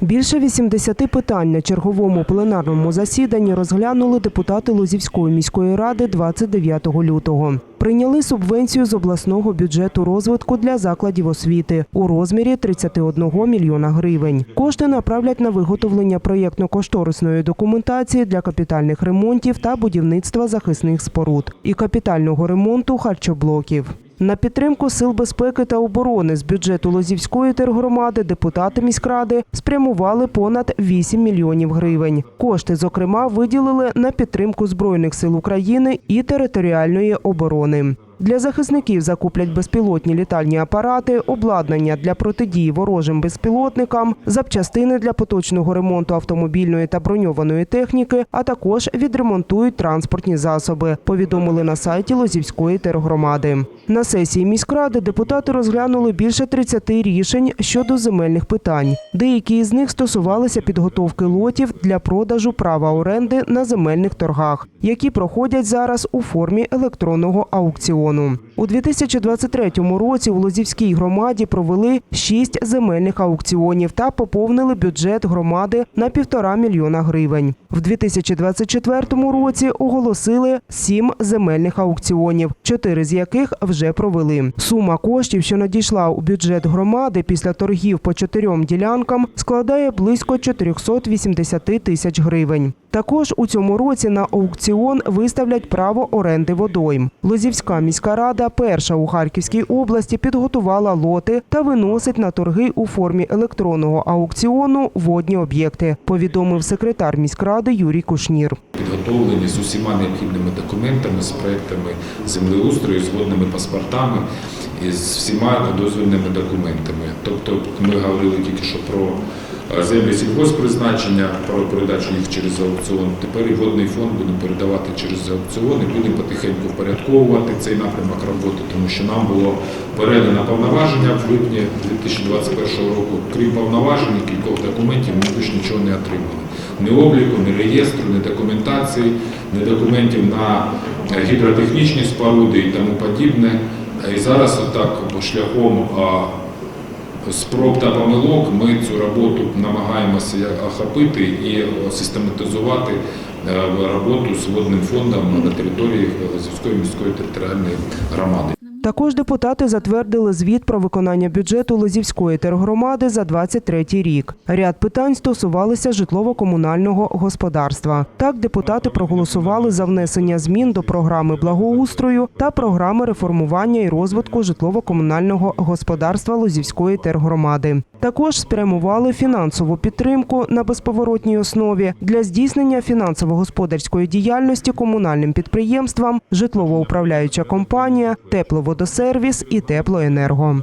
Більше 80 питань на черговому пленарному засіданні розглянули депутати Лозівської міської ради 29 лютого. Прийняли субвенцію з обласного бюджету розвитку для закладів освіти у розмірі 31 мільйона гривень. Кошти направлять на виготовлення проєктно-кошторисної документації для капітальних ремонтів та будівництва захисних споруд і капітального ремонту харчоблоків. На підтримку сил безпеки та оборони з бюджету Лозівської тергромади депутати міськради спрямували понад 8 мільйонів гривень. Кошти, зокрема, виділили на підтримку збройних сил України і територіальної оборони. Для захисників закуплять безпілотні літальні апарати, обладнання для протидії ворожим безпілотникам, запчастини для поточного ремонту автомобільної та броньованої техніки, а також відремонтують транспортні засоби. Повідомили на сайті Лозівської тергромади. На сесії міськради депутати розглянули більше 30 рішень щодо земельних питань. Деякі із них стосувалися підготовки лотів для продажу права оренди на земельних торгах, які проходять зараз у формі електронного аукціону. У 2023 році у Лозівській громаді провели шість земельних аукціонів та поповнили бюджет громади на півтора мільйона гривень. В 2024 році оголосили сім земельних аукціонів, чотири з яких вже провели. Сума коштів, що надійшла у бюджет громади після торгів по чотирьом ділянкам, складає близько 480 тисяч гривень. Також у цьому році на аукціон виставлять право оренди водойм. Лозівська міська рада, перша у Харківській області, підготувала лоти та виносить на торги у формі електронного аукціону водні об'єкти. Повідомив секретар міськради Юрій Кушнір. підготовлені з усіма необхідними документами, з проектами землеустрою, з водними паспортами і з всіма дозвільними документами. Тобто ми говорили тільки що про землі сільгоспризначення, про передачу їх через аукціон. Тепер і водний фонд будемо передавати через аукціон і будемо потихеньку впорядковувати цей напрямок роботи, тому що нам було передано повноваження в липні 2021 року. Крім повноважень кількох документів, ми більш нічого не отримали ні обліку, ні реєстру, ні документації, ні документів на е, гідротехнічні споруди і тому подібне. І зараз отак шляхом спроб та помилок ми цю роботу намагаємося охопити і систематизувати е, роботу з водним фондом на території Лозівської міської територіальної громади. Також депутати затвердили звіт про виконання бюджету Лозівської тергромади за 23 рік. Ряд питань стосувалися житлово-комунального господарства. Так, депутати проголосували за внесення змін до програми благоустрою та програми реформування і розвитку житлово-комунального господарства Лозівської тергромади. Також спрямували фінансову підтримку на безповоротній основі для здійснення фінансово-господарської діяльності комунальним підприємствам, житлово-управляюча компанія, тепловодосервіс і теплоенерго.